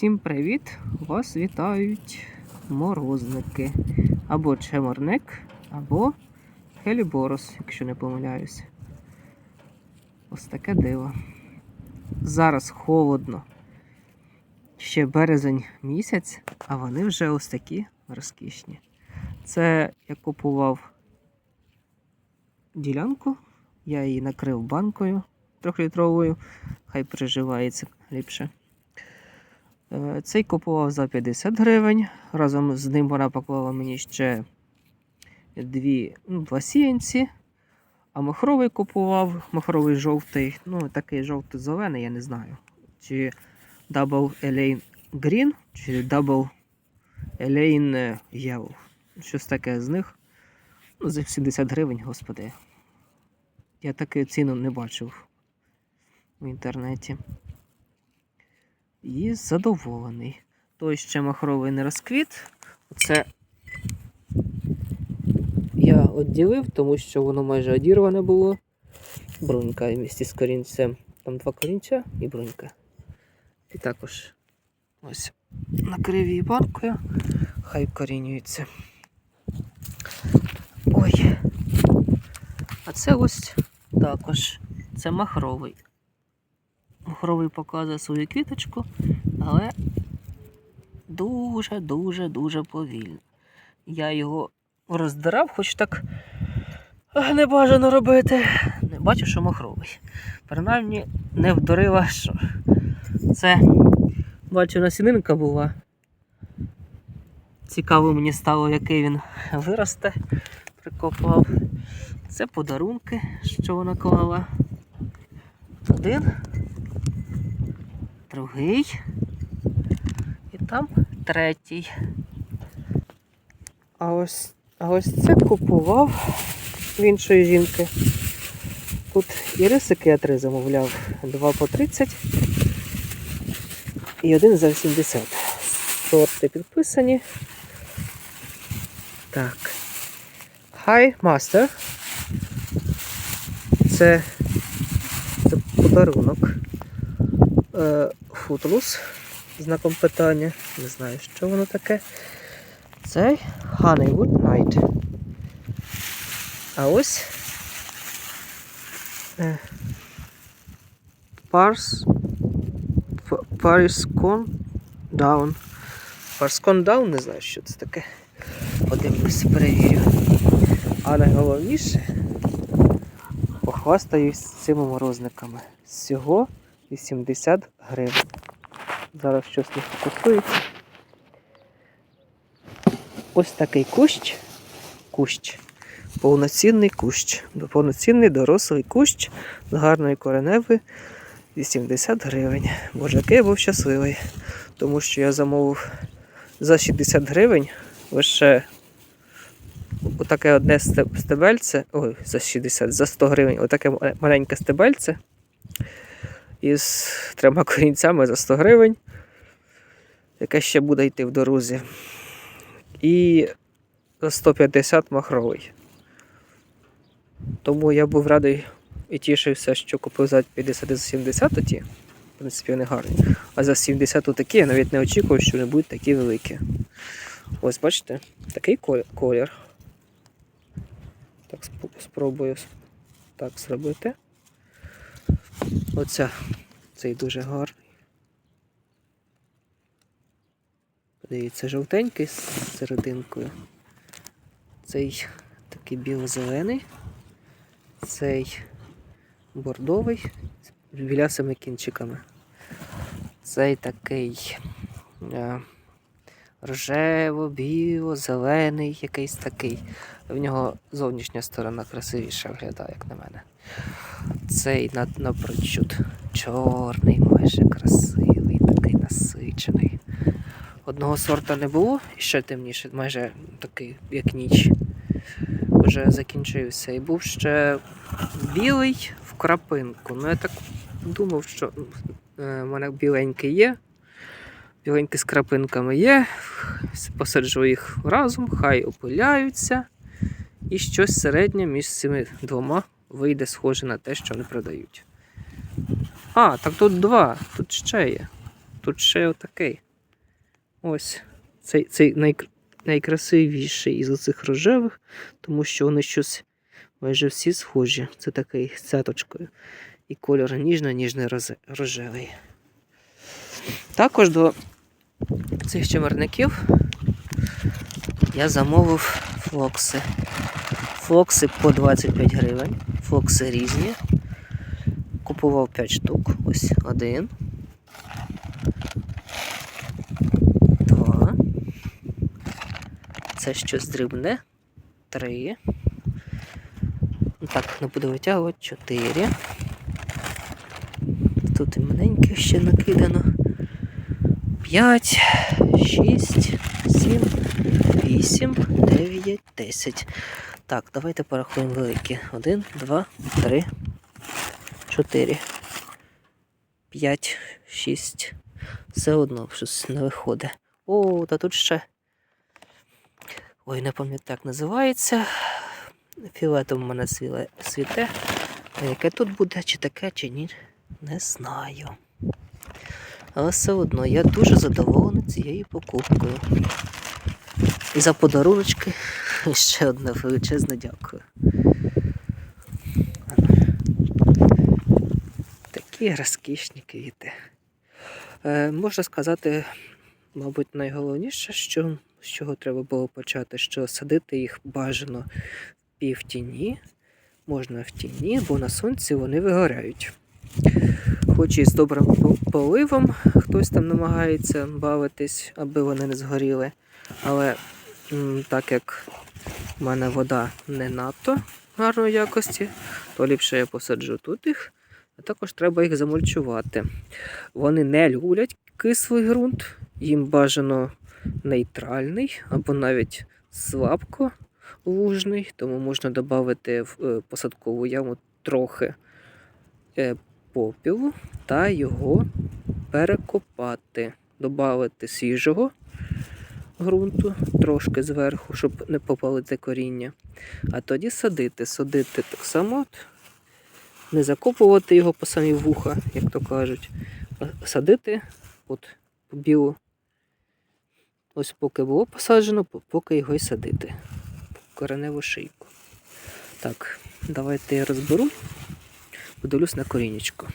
Всім привіт! Вас вітають морозники. Або чеморник, або хеліборос, якщо не помиляюсь. Ось таке диво. Зараз холодно. Ще березень місяць, а вони вже ось такі розкішні. Це я купував ділянку, я її накрив банкою трьохлітровою, хай приживається ліпше. Е, Цей купував за 50 гривень. Разом з ним вона поклала мені ще дві, ну, два сіянці. А махровий купував, махровий жовтий, ну такий жовто-зелений, я не знаю. Чи Double Elaine Green, чи Double Elaine Yellow. Щось таке з них. Ну, за 70 гривень, господи. Я таку ціну не бачив в інтернеті і задоволений. Той ще махровий не розквіт. Оце я відділив, тому що воно майже одірване було. Брунька і місті з корінцем. Там два корінця і брунька. І також ось накрив її банкою, хай корінюється. Ой. А це ось також. Це махровий. Махровий показує свою квіточку, але дуже-дуже-дуже повільно. Я його роздирав, хоч так не бажано робити. Не бачу, що махровий. Принаймні не вдурила, що це, бачу, насінинка була. Цікаво мені стало, який він виросте, прикопав. Це подарунки, що вона клала. Один другий і там третій. А ось, а ось це купував в іншої жінки. Тут і рисики я три замовляв, два по 30 і один за 80. Сорти підписані. Так. Hi, Master. Це, це подарунок е, футлус знаком питання. Не знаю, що воно таке. Це Honeywood Night. А ось е, Pars Pariscon Down. Parscon Down, не знаю, що це таке. Подивлюсь, перевірю. А найголовніше похвастаюсь цими морозниками. Всього 80 гривень. Зараз щось не фокусується. Ось такий кущ. Кущ. Повноцінний кущ. Повноцінний дорослий кущ з гарною кореневою 80 гривень. Боже, який я був щасливий. Тому що я замовив за 60 гривень лише отаке одне стебельце. Ой, за 60, за 100 гривень, отаке маленьке стебельце із трьома корінцями за 100 гривень, яке ще буде йти в дорозі. І за 150 махровий. Тому я був радий і тішився, що купив за 50 і за 70 ті. В принципі, вони гарні. А за 70 такі я навіть не очікував, що вони будуть такі великі. Ось, бачите, такий колір. Так, спробую так зробити. Оця, цей дуже гарний. Подивіться, жовтенький з серединкою. Цей такий біло-зелений. Цей бордовий з білясими кінчиками. Цей такий е, рожево-біло-зелений, якийсь такий. В нього зовнішня сторона красивіша виглядає, як на мене. Цей напрочуд чорний, майже красивий, такий насичений. Одного сорта не було, і ще темніше, майже такий, як ніч. Вже закінчився. І був ще білий в крапинку. Ну, я так думав, що е, в мене біленький є. Біленький з крапинками є. Посаджу їх разом, хай опиляються. І щось середнє між цими двома вийде схоже на те, що вони продають. А, так тут два. Тут ще є. Тут ще отакий. Ось. Цей, цей най, найкрасивіший із оцих рожевих, тому що вони щось майже всі схожі. Це такий з цяточкою. І кольор ніжно-ніжний рожевий. Також до цих чимерників я замовив флокси. Флокси по 25 гривень. Флокси різні. Купував 5 штук. Ось один. Два. Це щось дрібне. Три. Ну, Так, не буду витягувати. Чотири. Тут і маленьких ще накидано. П'ять, шість, сім, вісім, дев'ять, десять. Так, давайте порахуємо великі. Один, два, три, чотири, п'ять, шість. Все одно щось не виходить. О, та тут ще. Ой, не пам'ятаю, як називається. Фіолетом в мене світе. А яке тут буде, чи таке, чи ні, не знаю. Але все одно я дуже задоволений цією покупкою. І за подаруночки ще одне величезне дякую. Такі розкішні квіти. Е, можна сказати, мабуть, найголовніше, що, з чого треба було почати, що садити їх бажано в півтіні, можна в тіні, бо на сонці вони вигоряють. Хоч і з добрим поливом хтось там намагається бавитись, аби вони не згоріли. Але так як в мене вода не надто гарної якості, то ліпше я посаджу тут їх, а також треба їх замульчувати. Вони не люблять кислий ґрунт, їм бажано нейтральний або навіть слабко лужний, тому можна додати в е, посадкову яму трохи е, попілу та його перекопати, додати свіжого ґрунту трошки зверху, щоб не попалити коріння. А тоді садити. Садити так само, не закопувати його по самі вуха, як то кажуть, а садити от по білу. Ось поки було посаджено, поки його й садити. Кореневу шийку. Так, давайте я розберу. Подивлюсь на корінечко.